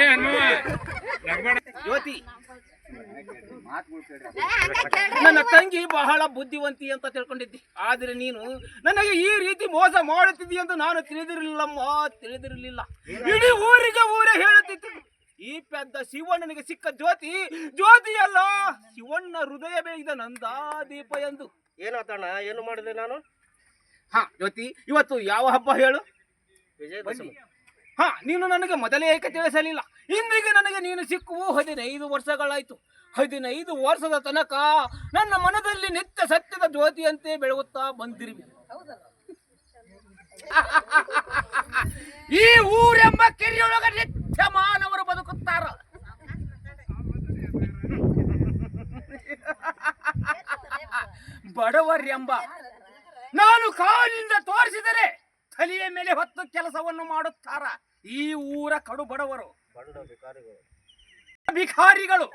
ಏ ಜ್ಯೋತಿ. ನನ್ನ ತಂಗಿ ಬಹಳ ಬುದ್ಧಿವಂತಿ ಅಂತ ತಿಳ್ಕೊಂಡಿದ್ದಿ. ಆದ್ರೆ ನೀನು ನನಗೆ ಈ ರೀತಿ ಮೋಸ ಮಾಡುತ್ತಿದ್ದಿ ಅಂತ ನಾನು ತಿಳಿದಿರಲಿಲ್ಲಮ್ಮ ತಿಳಿದಿರಲಿಲ್ಲ. ಇಡೀ ಊರಿಗೆ ಊರೇ ಹೇಳುತ್ತಿತ್ತು. ಈ ಪೆದ್ದ ಶಿವಣ್ಣನಿಗೆ ಸಿಕ್ಕ ಜ್ಯೋತಿ ಜ್ಯೋತಿಯಲ್ಲ ಶಿವಣ್ಣ ಹೃದಯ ನಂದಾ ದೀಪ ಎಂದು. ಏನಾತಣ್ಣ ಏನು ಮಾಡಿದೆ ನಾನು? ಹಾ ಜ್ಯೋತಿ ಇವತ್ತು ಯಾವ ಹಬ್ಬ ಹೇಳು? ಹಾ ನೀನು ನನಗೆ ಮೊದಲೇ ಏಕೆ ತಿಳಿಸಲಿಲ್ಲ? ಇಂದಿಗೆ ನನಗೆ ನೀನು ಸಿಕ್ಕುವು ಹದಿನೈದು ವರ್ಷಗಳಾಯ್ತು. ಹದಿನೈದು ವರ್ಷದ ತನಕ ನನ್ನ ಮನದಲ್ಲಿ ನಿತ್ಯ ಸತ್ಯದ ಜ್ಯೋತಿಯಂತೆ ಬೆಳಗುತ್ತಾ ಬಂದಿರಿ ಈ ಊರೆಂಬ ಕಿರಿಯೊಳಗ ನಿತ್ಯ ಮಾನವರು ಬದುಕುತ್ತಾರ. ಬಡವರೆಂಬ ನಾನು ಕಾಲಿಂದ ತೋರಿಸಿದರೆ ತಲೆಯ ಮೇಲೆ ಹೊತ್ತು ಕೆಲಸವನ್ನು ಮಾಡುತ್ತಾರ. ಈ ಊರ ಕಡು ಬಡವರು ಭಿಕಾರಿಗಳು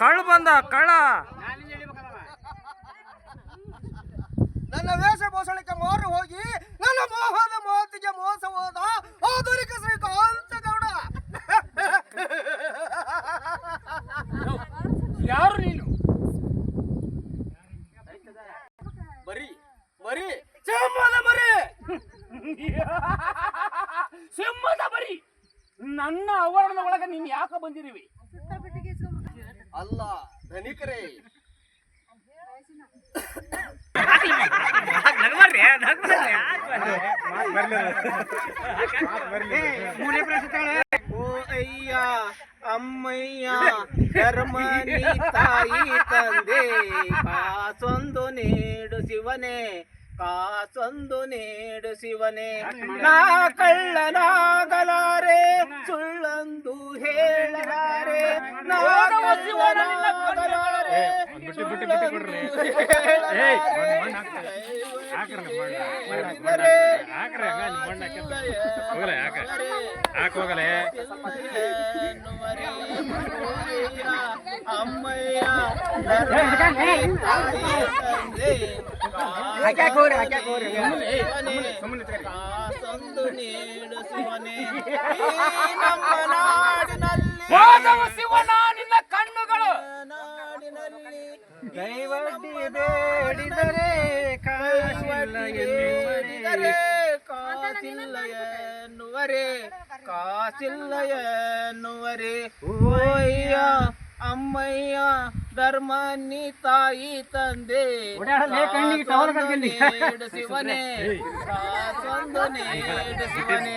ಕಳ್ಳ ಬಂದ ಕಳ್ಳ. ನನ್ನ ವೇಷಭೂಷಣಕ್ಕೆ ಮಾರು ಹೋಗಿ ನನ್ನ ಮೋಹದ ಮಾತಿಗೆ ಮೋಸ ಹೋದ ಆಧುನಿಕ ಶ್ರೀಕಾಂತ ಗೌಡ. ಯಾರು ನೀನು? ಬರೀ ಬರೀ ಸಿಂಹದ ಬರೀ ಸಿಂಹದ ಬರೀ ನನ್ನ ಆವರಣದ ಒಳಗೆ ನೀನು ಯಾಕೆ ಬಂದಿರುವಿ ಅಲ್ಲ ಧನಿಕರೇ. ಓ ಅಯ್ಯ ಅಮ್ಮಯ್ಯ ಧರ್ಮನಿ ತಾಯಿ ತಂದೆ ಕಾಸೊಂದು ನೀಡು ಶಿವನೇ ಕಾಸೊಂದು ನೀಡು ಶಿವನೇ ನಾ ಕಳ್ಳನಾಗಲಾರೆ ಸುಳ್ಳಂದು ಹೇಳಲಾರೆ ನಾ ಕಳ್ಳನಾಗಲಾರೆ ಬಿಟ್ಟು ಬಿಟ್ಟು ಬಿಟ್ಟು ಕೊಡ್ರಿ. ಏಯ್ ಮಣ್ಣು ಹಾಕ್ರಿ. ಹಾಕ್ರಿ ಹಾಕ್ರಿ ಹಂಗ ನಿಮ್ಮ ಅಮ್ಮಯ್ಯ ಶಿವನ ಕೈವಡ್ಡಿ ಬೇಡಿದರೆ ಕಾಶಿಲ್ಲ ಬೇಡಿದರೆ ಕಾಸಿಲ್ಲ ಎನ್ನುವರೆ. ಕಾಸಿಲ್ಲ ಎನ್ನುವರೆ. ಓಯ್ಯ. ಅಮ್ಮಯ್ಯ. ಧರ್ಮ ನೀ ತಾಯಿ ತಂದೆ. ಶಿವನೇ. ಕಾಸೊಂದನೆ ನೀಡು ಶಿವನೇ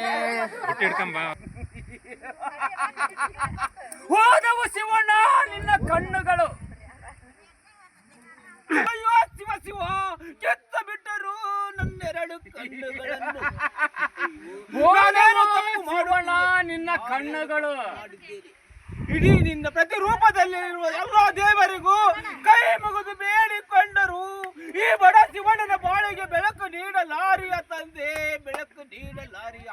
ಬಿಟ್ಟು ಹಿಡ್ಕೊಂಬ ಹೋದವು ಶಿವಣ್ಣ ನಿನ್ನ ಕಣ್ಣುಗಳು ಅಯ್ಯೋ ಶಿವ ಶಿವ ಕೆತ್ತ ಬಿಟ್ಟರು ನನ್ನೆರಡು ಕಣ್ಣುಗಳನ್ನು ನಾನೇನು ತಪ್ಪು ಮಾಡೋಣ ನಿನ್ನ ಕಣ್ಣುಗಳು ಇಡೀ ನಿನ್ನ ಪ್ರತಿ ರೂಪದಲ್ಲಿ ಇರುವ ಎಲ್ಲ ದೇವರಿಗೂ ಕೈ ಮುಗಿದು ಬೇಡಿಕೊಂಡರು. ಈ ಬಡ ಶಿವಣ್ಣನ ಬಾಳಿಗೆ ಬೆಳಕು ನೀಡಲಾರಿಯ ತಂದೆ ಬೆಳಕು ನೀಡಲಾರಿಯ.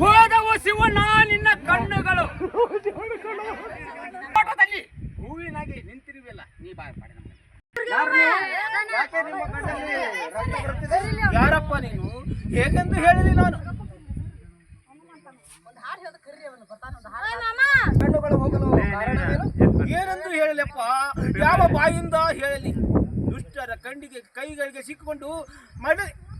ಹೋದವು ಶಿವಣ್ಣ ನಿನ್ನ ಕಣ್ಣುಗಳು. ನೀನು? ಹೇಗೆಂದು ಹೇಳಿದೆ ನಾನು ಕಣ್ಣುಗಳು ಹೋಗಲು ಕಾರಣವೇನು ಏನೆಂದು ಹೇಳಲಪ್ಪ ಯಾವ ಬಾಯಿಂದ ಹೇಳಲಿ? ದುಷ್ಟರ ಕಣ್ಣಿಗೆ ಕೈಗಳಿಗೆ ಸಿಕ್ಕೊಂಡು ಮಡ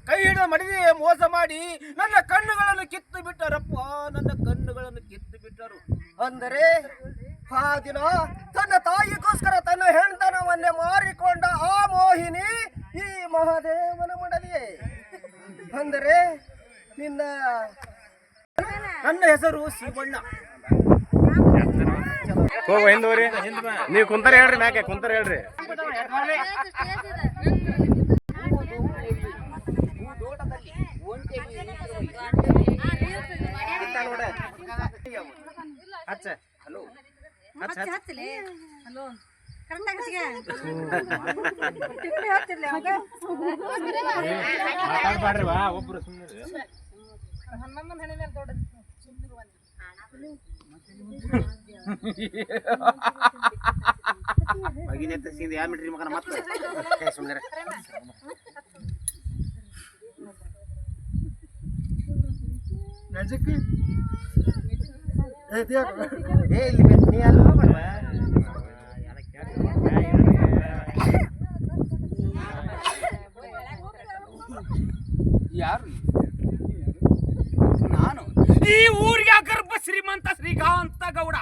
ಕೈ ಹಿಡಿದ ಮಡಿದೆ ಮೋಸ ಮಾಡಿ ನನ್ನ ಕಣ್ಣುಗಳನ್ನು ಕಿತ್ತು ಬಿಟ್ಟರಪ್ಪ ನನ್ನ ಕಣ್ಣುಗಳನ್ನು ಕಿತ್ತು ಬಿಟ್ಟರು ಅಂದರೆ ಆ ದಿನ ತನ್ನ ತಾಯಿಗೋಸ್ಕರ ತನ್ನ ಹೆಣ್ತನವನ್ನೇ ಮಾರಿಕೊಂಡ ಆ ಮೋಹಿನಿ ಈ ಮಹಾದೇವನ ಮಡಲಿಯೇ ಅಂದರೆ ನಿನ್ನ ನನ್ನ ಹೆಸರು ಶಿವಣ್ಣ. ಹೋಗ ಹಿಂದೂರಿ ನೀವು ಕುಂತಾರ ಹೇಳ್ರಿ ಮ್ಯಾಕೆ ಕುಂತಾರ ಹೇಳ್ರಿ. ಹಲೋ. ಹಲೋ. ಕರೆಕ್ಟಾಗಿ ಹಚ್ಚಿಗೆ ಟಿಪ್ಪಣಿ ಹಚ್ಚಿರ್ಲಿ ಅವಾಗ ಮಾತಾಡ್ಬಾಡ್ರಿ ವಾ ಒಬ್ರು ಸುಮ್ಮನೆ ಮೇಲೆ ದೊಡ್ಡ ಯಾ ಮಿಟ್ರಿ ಮಗನ ಮತ್ತೆ ಸುಮ್ಮನೆ ಮ್ಯಾಜಿಕ್ ಏ, ಇಲ್ಲಿ ನೀ ಅಲ್ಲ ಹೋಗ್ಬೇಡ್ವಾ? ಈ ಊರಿಗೆ ಗರ್ಭ ಶ್ರೀಮಂತ ಶ್ರೀಕಾಂತ ಗೌಡ?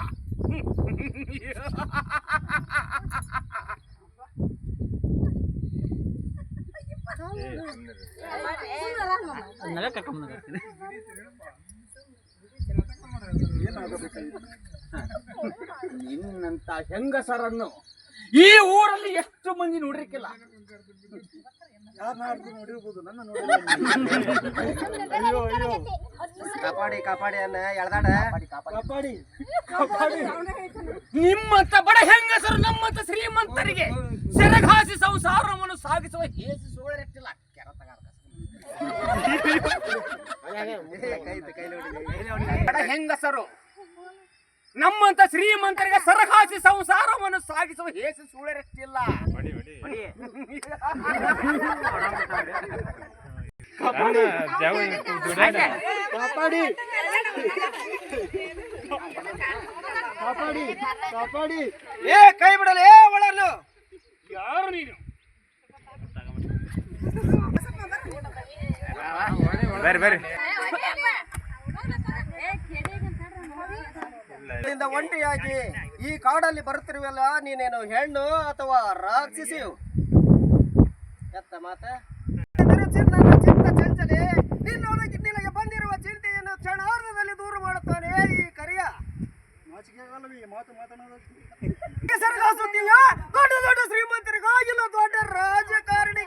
ನಿನ್ನಂತ ಹೆಂಗಸರನ್ನು ಈ ಊರಲ್ಲಿ ಎಷ್ಟು ಮಂದಿ ನೋಡಿರ್ಕಿಲ್ಲ ಕಾಪಾಡಿ ಕಾಪಾಡಿ ಅನ್ನ ಎಳ್ದಾಡ. ಕಾಪಾಡಿ ನಿಮ್ಮಂತ ಬಡ ಹೆಂಗಸರು ನಮ್ಮಂತ ಶ್ರೀಮಂತರಿಗೆ ಸೆರಗಾಸಿ ಸಂಸಾರವನ್ನು ಸಾಗಿಸುವ ಹೇಸಿ ಸುಳ್ಳೆಟ್ಟಿಲ್ಲ ಬಡ ಹೆಂಗಸರು ನಮ್ಮಂತ ಶ್ರೀಮಂತರಿಗೆ ಸರಗಾಸಿ ಸಂಸಾರವನ್ನು ಸಾಗಿಸುವ ಹೇಸಿ ಸುಳ್ಳೆಟ್ಟಿಲ್ಲ ರೆಟ್ಟಿಲ್ಲ ಕಾಪಾಡಿ ಕಾಪಾಡಿ ಕಾಪಾಡಿ ಏ ಕೈ ಬಿಡಲ್ಲ ಏ ಒಳಲು ಯಾರು ನೀನು ಬರ್ರಿ ಬರ್ರಿ ಇಲ್ಲಿಂದ ಒಂಟಿಯಾಗಿ ಈ ಕಾಡಲ್ಲಿ ಬರುತ್ತಿರುವಲ್ಲ ನೀನೇನು ಹೆಣ್ಣು ಅಥವಾ ರಾಕ್ಷಿಸಿ ಎತ್ತ ಮಾತ ಚಿನ್ನ ಚಿತ್ತ ಚಂಚಲೆ ನಿನ್ನೊಳಗೆ ಕ್ಷಣಾರ್ಧದಲ್ಲಿ ದೂರ ಮಾಡುತ್ತಾನೆ ಈ ಕರಿಯ. ಹೆಸರಿಗಾಸುತ್ತೀಯ ದೊಡ್ಡ ದೊಡ್ಡ ಶ್ರೀಮಂತರಿಗಾಗಿಲ್ಲ ದೊಡ್ಡ ರಾಜಕಾರಣಿ.